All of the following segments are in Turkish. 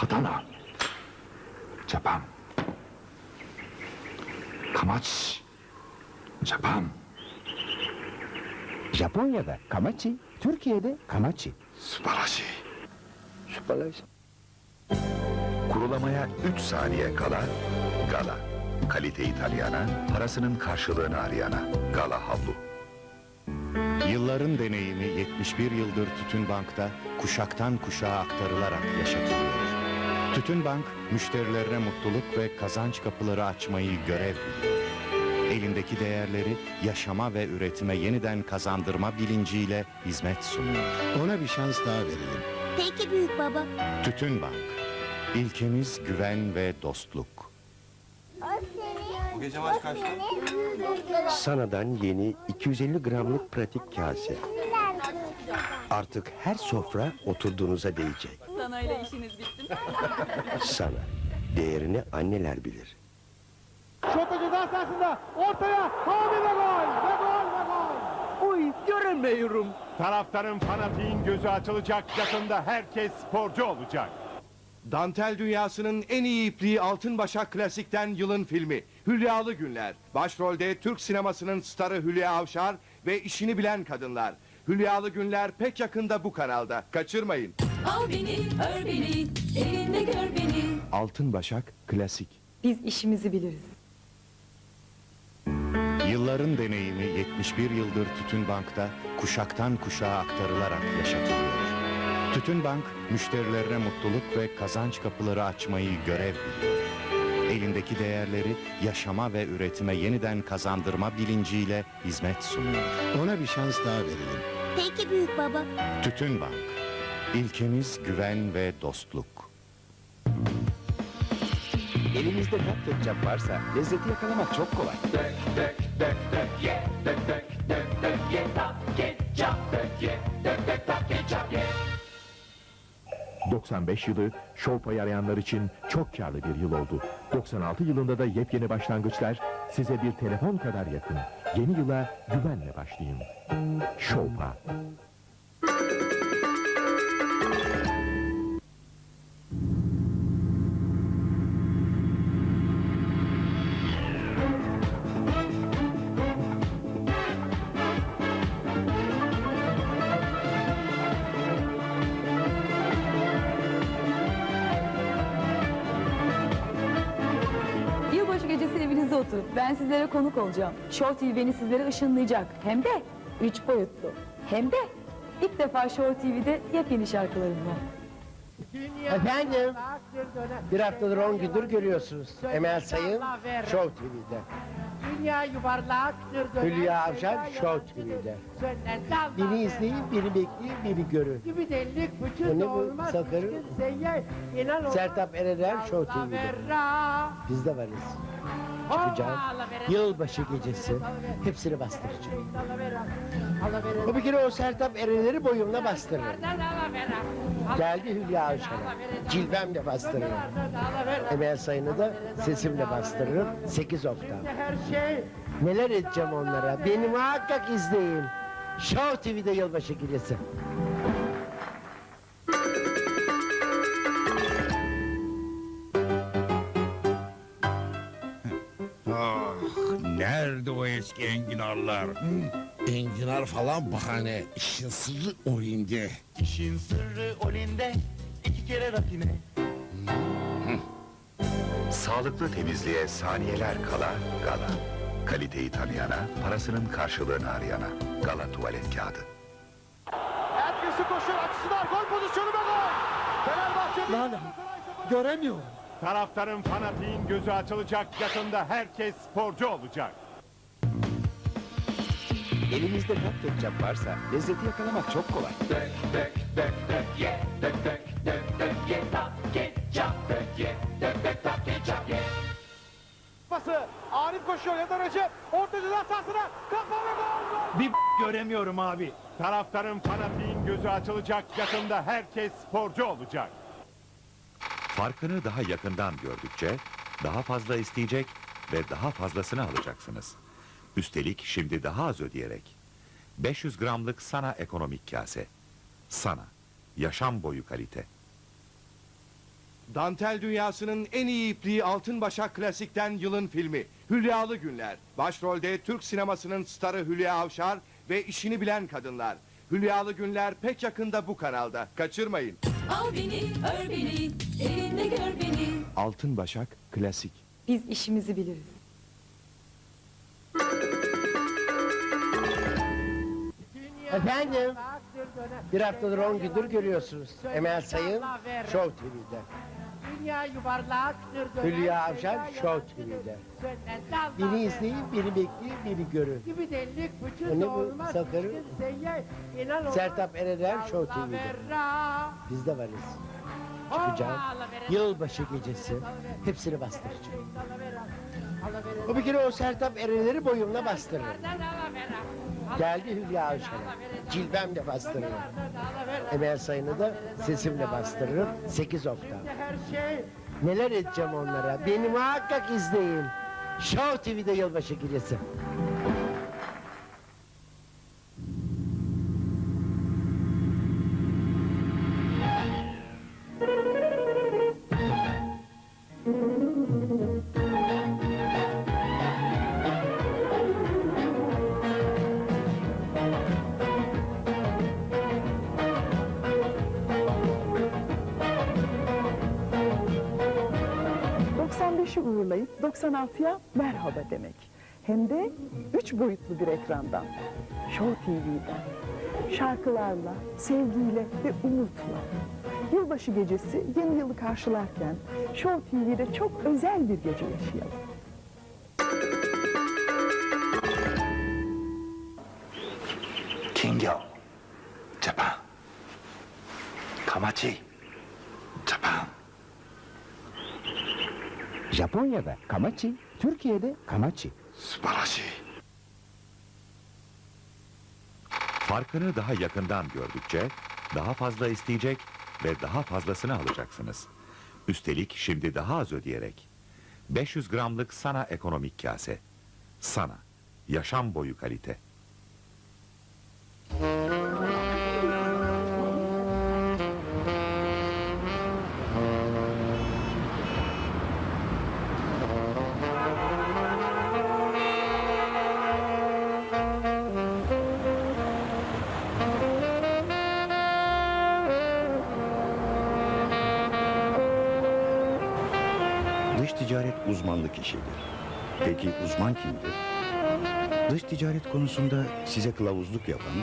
Katana. Japan. Kamachi. Japan. Japonya'da kamachi, Türkiye'de kamachi. 素晴らしい Süperler. Kurulamaya 3 saniye kala Gala. Kalite İtalyana, parasının karşılığını arayana. Gala havlu. Yılların deneyimi 71 yıldır Tütün Bank'ta kuşaktan kuşağa aktarılarak yaşatılıyor. Tütün Bank, müşterilerine mutluluk ve kazanç kapıları açmayı görev biliyor. Elindeki değerleri yaşama ve üretime yeniden kazandırma bilinciyle hizmet sunuyor. Ona bir şans daha verelim. Peki büyük baba. Tütün Bank, ilkemiz güven ve dostluk. Bu gece maç kaçta? Sana'dan yeni 250 gramlık pratik kase. Artık her sofra oturduğunuza değecek. Sanayla işiniz bitti. Sana. Değerini anneler bilir. Şotu ceza sahasında ortaya Hami ve gol ve gol ve gol. Uy göremiyorum. Taraftarın fanatiğin gözü açılacak yakında herkes sporcu olacak. Dantel dünyasının en iyi ipliği Altın Başak Klasik'ten yılın filmi Hülyalı Günler. Başrolde Türk sinemasının starı Hülya Avşar ve işini bilen kadınlar. Hülyalı Günler pek yakında bu kanalda. Kaçırmayın. Al beni, ör beni, elinde gör beni. Altın Başak Klasik. Biz işimizi biliriz. Yılların deneyimi 71 yıldır Tütün Bank'ta kuşaktan kuşağa aktarılarak yaşatılıyor. Tütün Bank, müşterilerine mutluluk ve kazanç kapıları açmayı görev biliyor. Elindeki değerleri yaşama ve üretime yeniden kazandırma bilinciyle hizmet sunuyor. Ona bir şans daha verelim. Peki büyük baba. Tütün Bank, ilkemiz güven ve dostluk. Elimizde tat ketçap varsa lezzeti yakalamak çok kolay. 95 yılı şov arayanlar için çok karlı bir yıl oldu. 96 yılında da yepyeni başlangıçlar size bir telefon kadar yakın. Yeni yıla güvenle başlayın. Şovpa. Oturup ben sizlere konuk olacağım. Show TV beni sizlere ışınlayacak. Hem de üç boyutlu. Hem de ilk defa Show TV'de yepyeni şarkılarım var. Efendim? Bir haftadır on gündür görüyorsunuz. Emel Sayın Show TV'de. Dünya yuvarlaktır döner. Hülya Avşar Show TV'de. Biri izleyin, biri bekleyin, biri görün. Gibi delik Bu vücut ne bu? olmaz. Olmaz. Sertap Erener Show TV'de. Biz de varız. Çıkacağım. Yılbaşı gecesi. Hepsini bastıracağım. O bir kere o Sertap Erener'i boyumla bastırırım. Geldi Hülya Avşar'a. Cilvemle bastırırım. Emel Sayın'ı da sesimle bastırırım. 8 oktav. Neler edeceğim onlara? Beni muhakkak izleyin. Show TV'de yılbaşı gecesi. Eski enginarlar? Enginar falan bahane. İşin sırrı oyunda. İşin sırrı olinde iki kere rafine. Sağlıklı temizliğe saniyeler kala Gala. Kalite İtalyana, parasının karşılığını arayana. Gala tuvalet kağıdı. Herkesi koşuyor açısından gol pozisyonu ve gol. Fenerbahçe Lan göremiyorum. Taraftarın fanatiğin gözü açılacak yakında herkes sporcu olacak. Elimizde tat ketçap varsa lezzeti yakalamak çok kolay. Pası Arif koşuyor ya da Recep. Orta ceza sahasına kafa ve gol. Bir göremiyorum abi. Taraftarın fanatiğin gözü açılacak yakında herkes sporcu olacak. Farkını daha yakından gördükçe daha fazla isteyecek ve daha fazlasını alacaksınız. Üstelik şimdi daha az ödeyerek. 500 gramlık Sana ekonomik kase. Sana. Yaşam boyu kalite. Dantel dünyasının en iyi ipliği Altın Başak Klasik'ten yılın filmi Hülyalı Günler. Başrolde Türk sinemasının starı Hülya Avşar ve işini bilen kadınlar. Hülyalı Günler pek yakında bu kanalda. Kaçırmayın. Al beni, ör beni, elinde gör beni. Altın Başak Klasik. Biz işimizi biliriz. Efendim? Bir haftadır on gündür görüyorsunuz. Emel Sayın Show TV'de. Dünya yuvarlaktır Hülya Avşar Show TV'de. Biri izleyin, biri bekleyin, biri görün. Gibi vücut ne bu olmaz inan olmaz. Sertap Erener Show TV'de. Biz de varız. Çıkacağım. Yılbaşı gecesi. Hepsini bastıracağım. O bir kere o Sertap Erener'i boyumla bastırırım. Geldi Hülya Avşar'a. Cilvemle bastırırım. Emel Sayın'ı da sesimle bastırırım. Sekiz oktav. Neler edeceğim onlara? Beni muhakkak izleyin. Show TV'de yılbaşı gecesi. Uğurlayıp 96'ya merhaba demek. Hem de üç boyutlu bir ekrandan. Show TV'den. Şarkılarla, sevgiyle ve umutla. Yılbaşı gecesi yeni yılı karşılarken Show TV'de çok özel bir gece yaşayalım. Kingyo, Japan. Kamachi, Japan. Japonya'da Kamachi, Türkiye'de Kamachi. Subarashi. Farkını daha yakından gördükçe daha fazla isteyecek ve daha fazlasını alacaksınız. Üstelik şimdi daha az ödeyerek. 500 gramlık sana ekonomik kase. Sana. Yaşam boyu kalite. Uzmanlık işidir. Peki uzman kimdir? Dış ticaret konusunda size kılavuzluk yapan,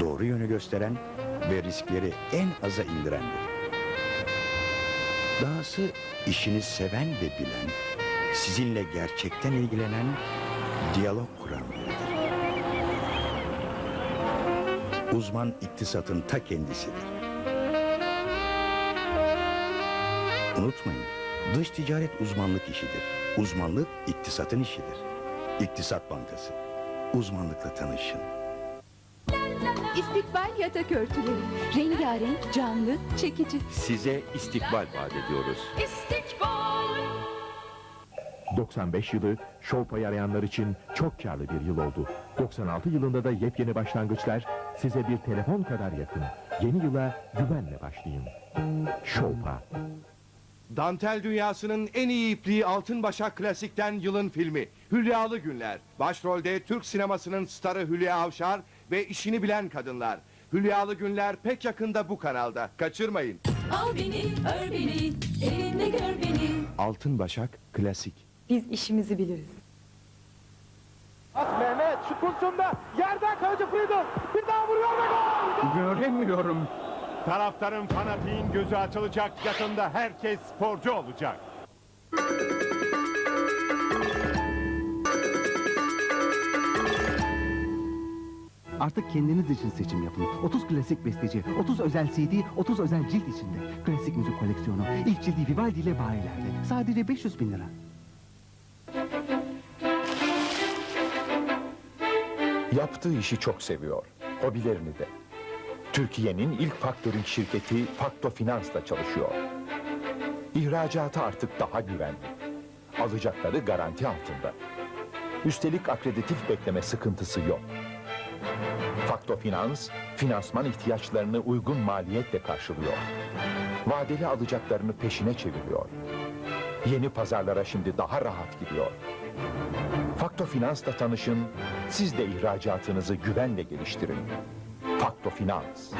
doğru yönü gösteren ve riskleri en aza indirendir. Dahası işini seven ve bilen, sizinle gerçekten ilgilenen, diyalog kuran biridir. Uzman iktisatın ta kendisidir. Unutmayın, dış ticaret uzmanlık işidir. Uzmanlık iktisatın işidir. İktisat Bankası. Uzmanlıkla tanışın. İstikbal yatak örtüleri. Rengarenk, canlı, çekici. Size istikbal vaat ediyoruz. İstikbal. 95 yılı şov payı arayanlar için çok karlı bir yıl oldu. 96 yılında da yepyeni başlangıçlar size bir telefon kadar yakın. Yeni yıla güvenle başlayın. Şovpa. Dantel dünyasının en iyi ipliği Altın Başak Klasik'ten yılın filmi Hülyalı Günler. Başrolde Türk sinemasının starı Hülya Avşar ve işini bilen kadınlar. Hülyalı Günler pek yakında bu kanalda. Kaçırmayın. Al beni, ör beni, elinde gör beni. Altın Başak Klasik. Biz işimizi biliriz. At Mehmet şu pozisyonda yerden kaleci Friedel bir daha vuruyor ve gol! Göremiyorum. Taraftarın fanatiğin gözü açılacak yakında herkes sporcu olacak. Artık kendiniz için seçim yapın. 30 klasik besteci, 30 özel CD, 30 özel cilt içinde. Klasik müzik koleksiyonu. İlk cildi Vivaldi ile bayilerde. Sadece 500 bin lira. Yaptığı işi çok seviyor. Hobilerini de. Türkiye'nin ilk faktörün şirketi Fakto Finans'la çalışıyor. İhracatı artık daha güvenli. Alacakları garanti altında. Üstelik akreditif bekleme sıkıntısı yok. Fakto Finans, finansman ihtiyaçlarını uygun maliyetle karşılıyor. Vadeli alacaklarını peşine çeviriyor. Yeni pazarlara şimdi daha rahat gidiyor. Fakto Finans'la tanışın, siz de ihracatınızı güvenle geliştirin. Fakto Finans.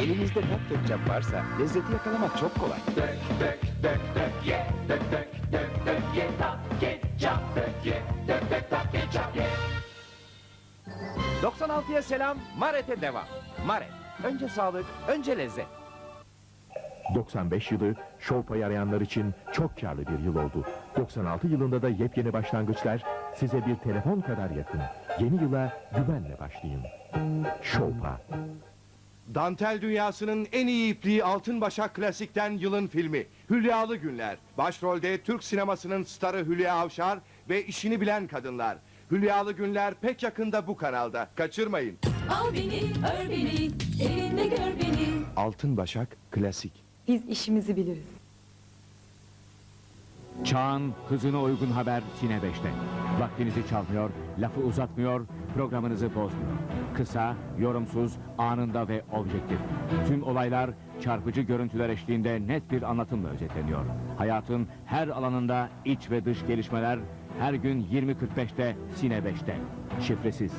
Elinizde dört ketçap varsa lezzeti yakalamak çok kolay. 96'ya selam, Maret'e devam. Maret, önce sağlık, önce lezzet. 95 yılı şov payı arayanlar için çok karlı bir yıl oldu. 96 yılında da yepyeni başlangıçlar size bir telefon kadar yakın. Yeni yıla güvenle başlayın. Şovpa. Dantel dünyasının en iyi ipliği Altın Başak Klasik'ten yılın filmi Hülyalı Günler. Başrolde Türk sinemasının starı Hülya Avşar ve işini bilen kadınlar. Hülyalı Günler pek yakında bu kanalda. Kaçırmayın. Al beni, ör beni, elinde gör beni. Altın Başak Klasik. Biz işimizi biliriz. Çağın hızına uygun haber Sine 5'te. Vaktinizi çalmıyor, lafı uzatmıyor, programınızı bozmuyor. Kısa, yorumsuz, anında ve objektif. Tüm olaylar çarpıcı görüntüler eşliğinde net bir anlatımla özetleniyor. Hayatın her alanında iç ve dış gelişmeler her gün 20.45'te Sine 5'te. Şifresiz.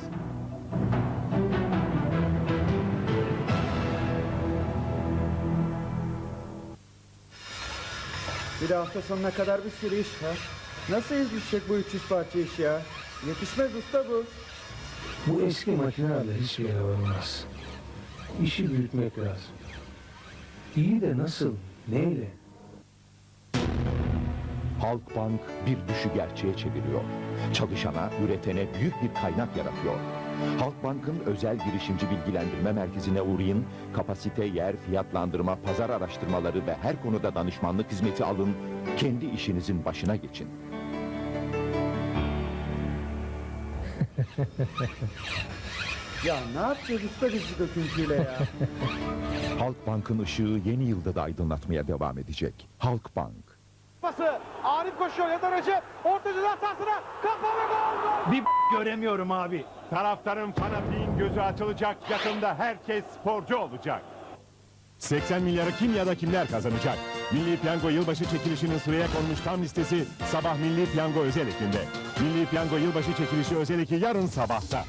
Bir de hafta sonuna kadar bir sürü iş var. Nasıl yetişecek bu 300 parça iş ya? Yetişmez usta bu. Bu eski makinelerle hiçbir yere varılmaz. İşi büyütmek lazım. İyi de nasıl, neyle? Halkbank bir düşü gerçeğe çeviriyor. Çalışana, üretene büyük bir kaynak yaratıyor. Halkbank'ın özel girişimci bilgilendirme merkezine uğrayın, kapasite, yer, fiyatlandırma, pazar araştırmaları ve her konuda danışmanlık hizmeti alın, kendi işinizin başına geçin. Ya ne yapacağız usta biz bu döküntüyle ya? Halkbank'ın ışığı yeni yılda da aydınlatmaya devam edecek. Halkbank. Pası, Arif koşuyor ya Recep. Orta ceza sahasına, kafa ve gol! Bir göremiyorum abi. Taraftarın fanatiğin gözü açılacak. Yakında herkes sporcu olacak. 80 milyarı kim ya da kimler kazanacak? Milli Piyango yılbaşı çekilişinin sıraya konmuş tam listesi sabah Milli Piyango özel ekinde. Milli Piyango yılbaşı çekilişi özel eki yarın sabahta.